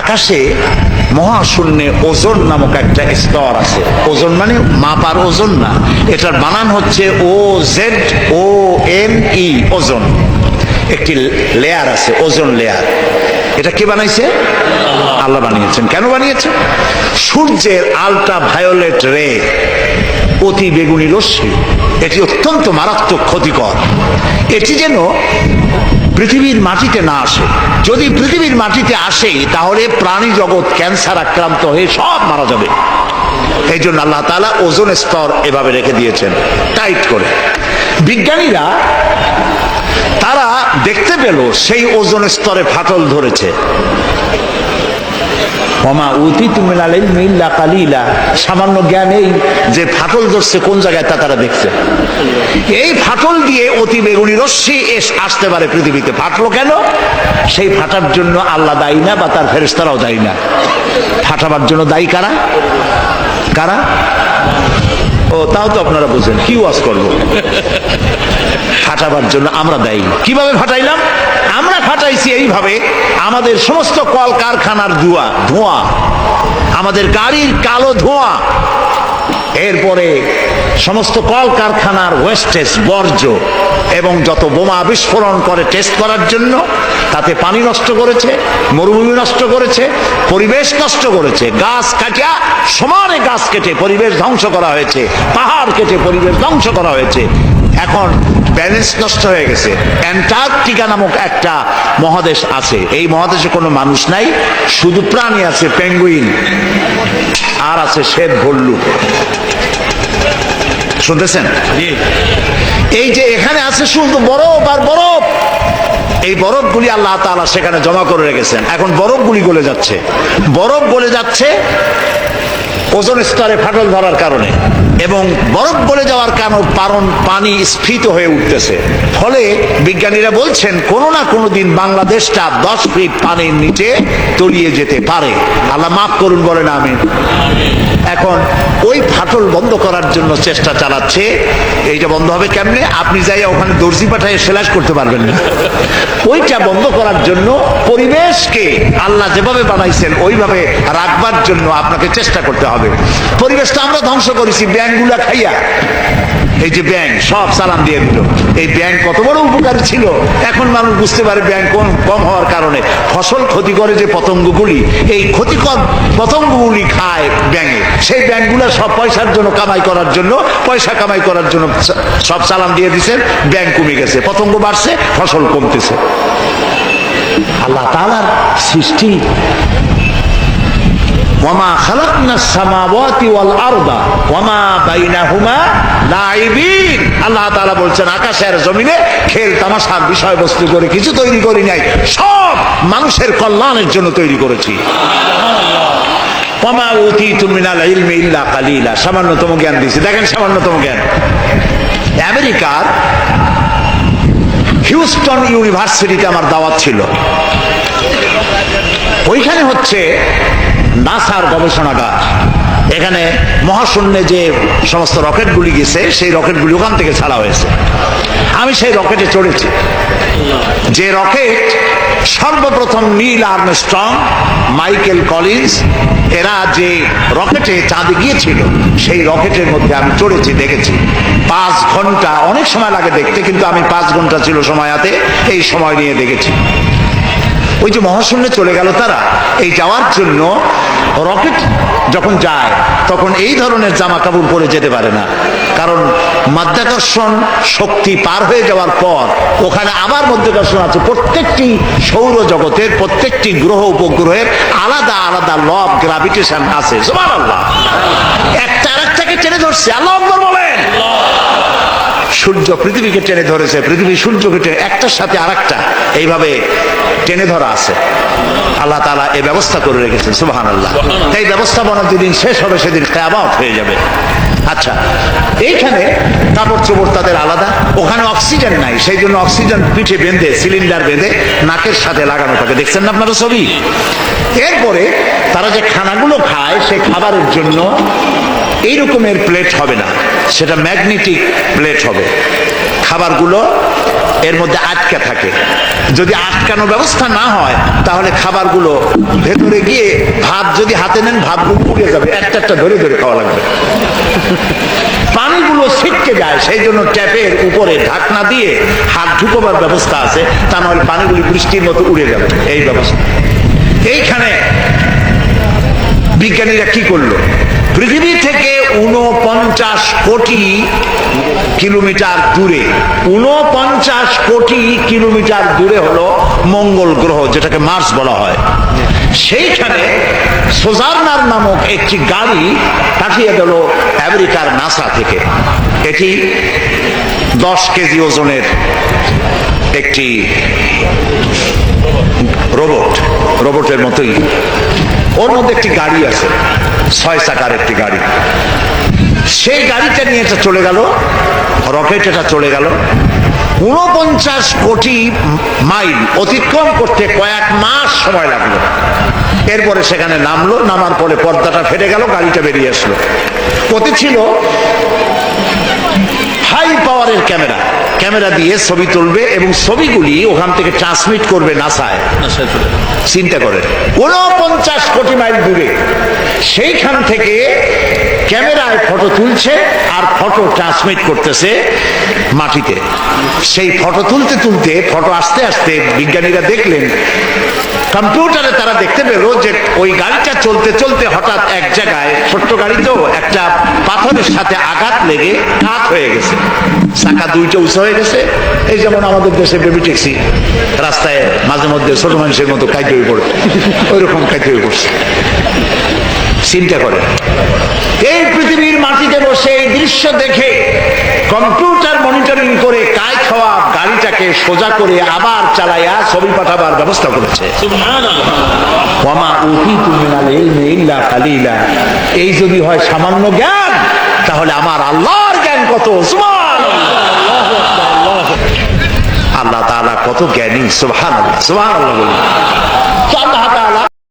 আকাশে মহাশূন্যে ওজন নামক একটা স্তর আছে। ওজন মানে মাপার ওজন না। এটার বানান হচ্ছে ও জেড ও এন ই ওজন। একটি লেয়ার আছে, ওজন লেয়ার। এটা কে বানাইছে? আল্লাহ বানিয়েছেন। কেন বানিয়েছেন? সূর্যের আলট্রা ভায়োলেট রে অতি বেগুনি রশ্মি। এটি অত্যন্ত মারাত্মক ক্ষতিকর। এটি যেন পৃথিবীর মাটিতে না আসে। যদি পৃথিবীর মাটিতে আসে, তাহলে প্রাণী জগৎ ক্যান্সার আক্রান্ত হয়ে সব মারা যাবে। এই জন্য আল্লাহ তালা ওজন স্তর এভাবে রেখে দিয়েছেন, টাইট করে। বিজ্ঞানীরা, তারা দেখতে পেল সেই ওজন স্তরে ফাটল ধরেছে। ওমা উতি তুমি মিল্লা কালিলা। সামান্য জ্ঞান এই যে ফাটল ধরছে, কোন জায়গায় তা তারা দেখছে। এই ফাটল দিয়ে অতি বেগুনি রশ্মি এস আসতে পারে পৃথিবীতে। ফাটলো কেন? সেই ফাটার জন্য আল্লাহ দায়ী না বা তার ফেরেস্তারাও দায়ী না। ফাটাবার জন্য দায়ী কারা? কারা? ও, তাও তো আপনারা বুঝেন। কি ওয়াজ করব? ফাটাবার জন্য আমরা দায়ী। কীভাবে ফাটাইলাম? আমরা ফাটাইছি এইভাবে আমাদের সমস্ত কল কারখানার ধোঁয়া ধোঁয়া, আমাদের গাড়ির কালো ধোঁয়া, এরপরে সমস্ত কল কারখানার ওয়েস্টেজ বর্জ্য এবং যত বোমা বিস্ফোরণ করে টেস্ট করার জন্য, তাতে পানি নষ্ট করেছে, মরুভূমি নষ্ট করেছে, পরিবেশ নষ্ট করেছে। গাছ কাটিয়া সমানে গাছ কেটে পরিবেশ ধ্বংস করা হয়েছে, পাহাড় কেটে পরিবেশ ধ্বংস করা হয়েছে। এখন ব্যালেন্স নষ্ট হয়ে গেছে। অ্যান্টার্কটিকা নামক একটা মহাদেশ আছে। এই মহাদেশে কোনো মানুষ নাই শুধু প্রাণী আছে পেঙ্গুইন আর আছে শ্বেত ভল্লুক শুনতেছেন? এই যে এখানে আছে শুধু বরফ আর বরফ। এই বরফগুলি আল্লাহ তাআলা সেখানে জমা করে রেখেছেন। এখন বরফগুলি গলে যাচ্ছে। বরফ গলে যাচ্ছে ওজন স্তরে ফাটল ধরার কারণে এবং বরফ গলে যাওয়ার কারণ কারণ পানি স্ফীত হয়ে উঠতেছে। ফলে বিজ্ঞানীরা বলছেন, কোনো না কোনো দিন বাংলাদেশটা দশ ফিট পানির নিচে তলিয়ে যেতে পারে। আল্লাহ মাফ করুন, বলেন আমি এখন ওই ফাটল বন্ধ করার জন্য চেষ্টা চালাচ্ছে। এইটা বন্ধ হবে কেমনে? আপনি যাই ওখানে দর্জি পাঠায় সেলাস করতে পারবেন না। ওইটা বন্ধ করার জন্য পরিবেশকে আল্লাহ যেভাবে বানাইছেন, ওইভাবে রাখবার জন্য আপনাকে চেষ্টা করতে হবে। পরিবেশটা আমরা ধ্বংস করেছি, ব্যাংকগুলা খাইয়া। এই যে ব্যাংক, সব সালাম দিয়ে দিল। এই ব্যাংক কত বড় উপকারী ছিল। এখন মানুষ বুঝতে পারে ব্যাংক কম কম হওয়ার কারণে। ফসল ক্ষতি করে যে পতঙ্গগুলি, এই ক্ষতিকর পতঙ্গগুলি খায় ব্যাঙে সেই ব্যাংকগুলো সব পয়সার জন্য কামাই করার জন্য, পয়সা কামাই করার জন্য সব সালাম দিয়ে দিচ্ছেন ব্যাংক কমে গেছে। পতঙ্গ বাড়ছে, ফসল কমতেছে। আল্লাহ তালার সৃষ্টি আল্লাহ তাআলা বলছেন, আকাশের জমিনে খেল, তামাশার বিষয়বস্তু করে কিছু তৈরি করি নাই, সব মানুষের কল্যাণের জন্য তৈরি করেছি। সামান্যতম জ্ঞান দিয়েছি দেখেন সামান্যতম জ্ঞান। আমেরিকার হিউস্টন ইউনিভার্সিটিতে আমার দাওয়াত ছিল। ওইখানে হচ্ছে নাসার গবেষণাগার। এখানে মহাশূন্যে যে সমস্ত রকেটগুলি গেছে, সেই রকেটগুলি ওখান থেকে ছাড়া হয়েছে। আমি সেই রকেটে চড়েছি। যে রকেট সর্বপ্রথম নীল আর্মস্ট্রং, মাইকেল কলিন্স, এরা যে রকেটে চাঁদে গিয়েছিল, সেই রকেটের মধ্যে আমি চড়েছি, দেখেছি। পাঁচ ঘণ্টা, অনেক সময় লাগে দেখতে, কিন্তু আমি পাঁচ ঘণ্টা ছিল সময় সময়তে এই সময় নিয়ে দেখেছি। ওই যে মহাশূন্যে চলে গেল তারা। এই যাওয়ার জন্য রকেট যখন যায়, তখন এই ধরনের জামা কাপড় পরে যেতে পারে না। কারণ মাধ্যাকর্ষণ শক্তি পার হয়ে যাওয়ার পর ওখানে আবার মধ্যাকর্ষণ আছে। প্রত্যেকটি সৌর জগতের প্রত্যেকটি গ্রহ উপগ্রহের আলাদা আলাদা লব গ্রাভিটেশন আছে। সুবহানাল্লাহ। একটা আরেকটাকে টেনে ধরছে। বলেন সূর্য পৃথিবীকে টেনে ধরেছে পৃথিবী সূর্যকে টেনে একটার সাথে আরেকটা এইভাবে টেনে ধরা আছে। আল্লাহ তালা এই ব্যবস্থা করে রেখেছেন সুবাহান আল্লাহ তাই ব্যবস্থাপনা যেদিন শেষ হবে সেদিন খেয়াবাউট হয়ে যাবে। আচ্ছা এইখানে কাপড় চোপড় তাদের আলাদা ওখানে অক্সিজেন নাই সেই জন্য অক্সিজেন পিঠে বেঁধে সিলিন্ডার বেঁধে নাকের সাথে লাগানো থাকে। দেখছেন না আপনারা ছবি? এরপরে তারা যে খানাগুলো খায় সেই খাবারের জন্য এই রকমের প্লেট হবে না। সেটা ম্যাগনেটিক প্লেট হবে। খাবারগুলো এর মধ্যে আটকে থাকে। যদি আটকানো ব্যবস্থা না হয়, তাহলে খাবারগুলো ভেতরে গিয়ে ভাত যদি হাতে নেন, ভাতগুলো উড়ে যাবে। একটা একটা ধরে ধরে খাওয়া লাগবে। পানিগুলো ছিটকে যায়। সেই জন্য ট্যাপের উপরে ঢাকনা দিয়ে হাত ঢুকোবার ব্যবস্থা আছে। তা নাহলে পানিগুলি বৃষ্টির মতো উড়ে যাবে। এই ব্যবস্থা। এইখানে বিজ্ঞানীরা কি করল? পৃথিবী থেকে উনপঞ্চাশ কোটি কিলোমিটার দূরে উনপঞ্চাশ কোটি কিলোমিটার দূরে হলো মঙ্গল গ্রহ, যেটাকে মার্স বলা হয়। সেইখানে সোজার্নার নামক একটি গাড়ি পাঠিয়ে গেল আমেরিকার নাসা থেকে। এটি দশ কেজি ওজনের একটি রোবট, রোবটের মতোই। ওর মধ্যে একটি গাড়ি আছে, ছয় চাকার একটি গাড়ি। সেই গাড়িটা নিয়ে এটা চলে গেল, রকেট এটা চলে গেল। উনপঞ্চাশ কোটি মাইল অতিক্রম করতে কয়েক মাস সময় লাগল। এরপরে সেখানে নামলো, নামার পরে পর্দাটা ফেটে গেল, গাড়িটা বেরিয়ে আসলো। ওতে ছিল হাই পাওয়ারের ক্যামেরা। ক্যামেরা দিয়ে ছবি তুলবে এবং ছবিগুলি ওখান থেকে ট্রান্সমিট করবে নাসায়। চিন্তা করেন। উনপঞ্চাশ কোটি মাইল দূরে সেইখান থেকে ক্যামেরায় ফটো তুলছে আর ফটো ট্রান্সমিট করতেছে মাটিতে। সেই ফটো তুলতে তুলতে ফটো আস্তে আস্তে বিজ্ঞানীরা দেখলেন কম্পিউটারে তারা দেখতে পেল যে ওই গাড়িটা চলতে চলতে হঠাৎ এক জায়গায় ছোট্ট গাড়ি তো একটা পাথরের সাথে আঘাত লেগে কাত হয়ে গেছে। চাকা দুইটা উঁচু হয়ে গেছে। এই যেমন আমাদের দেশে বেবি ট্যাক্সি রাস্তায় মাঝে মধ্যে ছোট মানুষের মতো কাইতে হয়ে পড়ে। ওই রকম কাইতে হয়ে পড়ছে। চিন্তা করে। এই পৃথিবীর মাটিতে বসে এই দৃশ্য দেখে কম্পিউটার মনিটরিং করে কাজ খাওয়া গাড়িটাকে সোজা করে আবার চালাইয়া ছবি পাঠাবার ব্যবস্থা করেছে। এই যদি হয় সামান্য জ্ঞান তাহলে আমার আল্লাহর জ্ঞান কত? আল্লাহ তাআলা কত জ্ঞানী? সুবহানাল্লাহ বলুন। আল্লাহ